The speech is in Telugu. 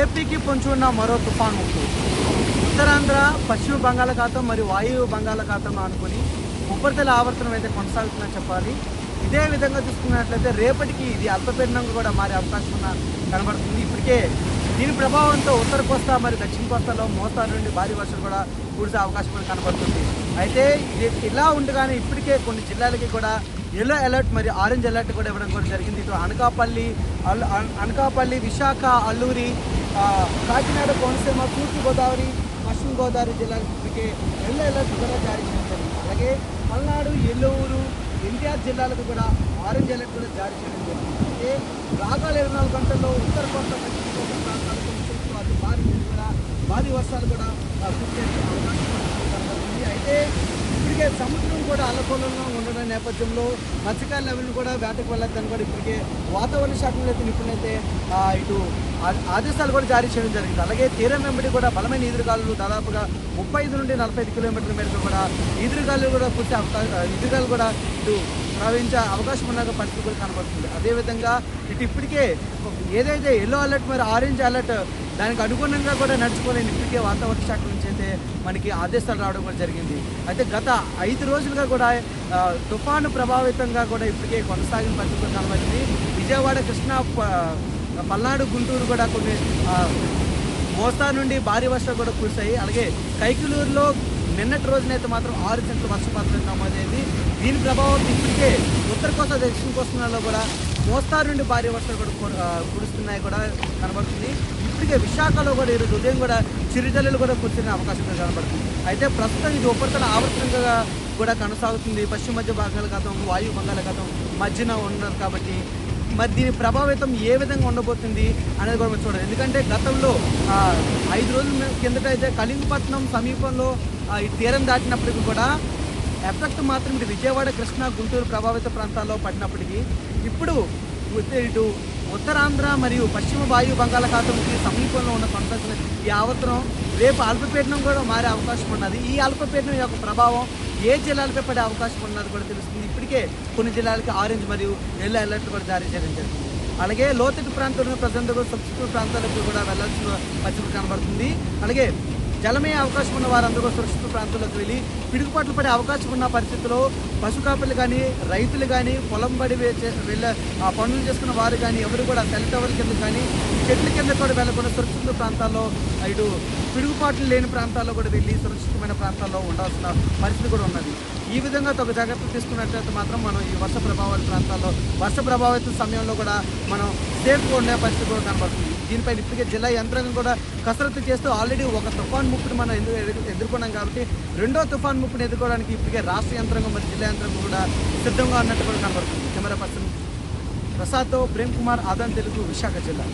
ఏపీకి పొంచున్న మరో తుఫాన్ ముప్పు ఉత్తరాంధ్ర పశ్చిమ బంగాళాఖాతం మరియు వాయువ్య బంగాళాఖాతం అనుకుని ఉపరితల ఆవర్తనం అయితే కొనసాగుతుందని చెప్పాలి. ఇదే విధంగా చూసుకున్నట్లయితే రేపటికి ఇది అల్పపీడనంగా కూడా మారే అవకాశం ఉన్న కనబడుతుంది. ఇప్పటికే దీని ప్రభావంతో ఉత్తర కోస్తా మరియు దక్షిణ కోస్తాలో మోస్తారు నుండి భారీ వర్షం కూడా కురిసే అవకాశం కూడా కనబడుతుంది. అయితే ఇది ఇలా ఉండగానే ఇప్పటికే కొన్ని జిల్లాలకి కూడా ఎల్లో అలర్ట్ మరియు ఆరెంజ్ అలర్ట్ కూడా ఇవ్వడం కూడా జరిగింది. ఇటు అనకాపల్లి అల్లు అనకాపల్లి విశాఖ అల్లూరి కాకినాడ కోనసీమ తూర్పు గోదావరి పశ్చిమ గోదావరి జిల్లాలకు ఇప్పటికే ఎల్లో కూడా జారీ చేయడం అలాగే పల్నాడు ఎల్లూరు ఎన్టీఆర్ జిల్లాలకు కూడా ఆరెంజ్ అలర్ట్ కూడా జారీ చేయడం జరిగింది. అంటే ఇరవై నాలుగు గంటల్లో ఉత్తర కోస్తా పశ్చిమ కోస్తా ప్రాంతాలకు అతి భారీ కూడా భారీ వర్షాలు కూడా ఆ, కురిసే అవకాశం కూడా కనబడుతుంది అయితే అలాగే సముద్రం కూడా అనుకూలంగా ఉండడం నేపథ్యంలో మత్స్యకారులు ఎవరిని కూడా వేటకు వెళ్ళొద్దని కూడా ఇప్పటికే వాతావరణ శాఖలో అయితే నిపుణులైతే ఇటు ఆ- ఆదేశాలు కూడా జారీ చేయడం జరిగింది. అలాగే తీరం వెంబడి కూడా బలమైన ఈదురుగాలు దాదాపుగా ముప్పై ఐదు నుండి నలభై ఐదు కిలోమీటర్ల మేరకు కూడా ఈదురుగాలు కూడా పూర్తి అవకాశం ఈదురుగాలు కూడా ఇటు ప్రవహించే అవకాశం ఉన్న పరిస్థితి కూడా కనబడుతుంది. అదేవిధంగా ఇటు ఇప్పటికే ఏదైతే ఎల్లో అలర్ట్ మరి ఆరెంజ్ అలర్ట్ దానికి అనుగుణంగా కూడా నడుచుకోలేని ఇప్పటికే వాతావరణ శాఖ నుంచి అయితే మనకి ఆదేశాలు రావడం కూడా జరిగింది. అయితే గత ఐదు రోజులుగా కూడా తుఫాను ప్రభావితంగా కూడా ఇప్పటికే కొనసాగిన పరిస్థితి కూడా కనబడింది విజయవాడ కృష్ణా పల్నాడు గుంటూరు కూడా కొన్ని మోస్తా నుండి భారీ వర్షాలు కూడా కురిశాయి. అలాగే కైకులూరులో నిన్నటి రోజునైతే మాత్రం ఆరు సెంట్ల వర్షపాతం నమోదైంది. దీని ప్రభావం ఇప్పటికే ఉత్తర కోస్తా దక్షిణ కోస్తాలో కూడా మోస్తారు నుండి భారీ వర్షాలు కూడా కురుస్తున్నాయి కూడా కనబడుతుంది. ఇప్పటికే విశాఖలో కూడా ఈరోజు ఉదయం కూడా చిరుజల్లులు కూడా కురిసిన అవకాశం కనబడుతుంది. అయితే ప్రస్తుతం ఇది ఉపరితల ఆవర్తనంగా కూడా కొనసాగుతుంది. పశ్చిమ మధ్య బంగాళాఖాతం వాయు బంగాళాఖాతం మధ్యన ఉన్నారు కాబట్టి మరి దీని ప్రభావితం ఏ విధంగా ఉండబోతుంది అనేది కూడా మనం చూడాలి. ఎందుకంటే గతంలో ఐదు రోజుల కిందట అయితే కళింగపట్నం సమీపంలో ఈ తీరం దాటినప్పటికీ కూడా ఎఫెక్ట్ మాత్రం ఇటు విజయవాడ కృష్ణా గుంటూరు ప్రభావిత ప్రాంతాల్లో పడినప్పటికీ ఇప్పుడు ఇటు ఉత్తరాంధ్ర మరియు పశ్చిమ వాయు బంగాళాఖాతంకి సమీపంలో ఉన్న కొనసాగుతున్న ఈ ఆవర్తనం రేపు అల్పపీడనం కూడా మారే అవకాశం ఉన్నది. ఈ అల్పపీడనం యొక్క ప్రభావం ఏ జిల్లాలపై పడే అవకాశం ఉన్నది కూడా తెలుస్తుంది. ఇప్పటికే కొన్ని జిల్లాలకి ఆరెంజ్ మరియు ఎల్లో అలర్ట్ కూడా జారీ చేయడం జరిగింది. అలాగే లోతట్టు ప్రాంతంలో ప్రజలందరూ కూడా ప్రాంతాలకు కూడా వెళ్ళాల్సిన పరిస్థితి కనబడుతుంది. అలాగే జలమే అవకాశం ఉన్న వారందరూ సురక్షిత ప్రాంతాలకు వెళ్ళి పిడుగుపాట్లు పడే అవకాశం ఉన్న పరిస్థితుల్లో పశు కాపలు కానీ రైతులు కానీ పొలం బడి వే- వెళ్ళ పనులు చేసుకున్న వారు కానీ ఎవరు కూడా సెల్ కింద కానీ చెట్ల కింద కూడా వెళ్ళకుండా సురక్షిత ప్రాంతాల్లో ఇటు పిడుగుపాట్లు లేని ప్రాంతాల్లో కూడా వెళ్ళి సురక్షితమైన ప్రాంతాల్లో ఉండాల్సిన పరిస్థితి కూడా ఉన్నది. ఈ విధంగా తగు జాగ్రత్తలు తీసుకున్నట్లయితే మాత్రం మనం ఈ వర్ష ప్రభావిత ప్రాంతాల్లో వర్ష ప్రభావిత సమయంలో కూడా మనం సేఫ్గా ఉండే పరిస్థితి కూడా కనబడుతుంది. దీనిపైన ఇప్పటికే జిల్లా యంత్రాంగం కూడా కసరత్తు చేస్తూ ఆల్రెడీ ఒక తుఫాన్ ముప్పును మనం ఎదురు- ఎదుర్కొన్నాం కాబట్టి రెండో తుఫాన్ ముప్పును ఎదుర్కోవడానికి ఇప్పటికే రాష్ట్ర యంత్రాంగం మరియు జిల్లా యంత్రాంగం కూడా సిద్ధంగా ఉన్నట్టు కూడా కనబడుతుంది. కెమెరా పర్సన్ ప్రసాద్తో ప్రేమ్ కుమార్ ఆదాన్ తెలుగు విశాఖ జిల్లా.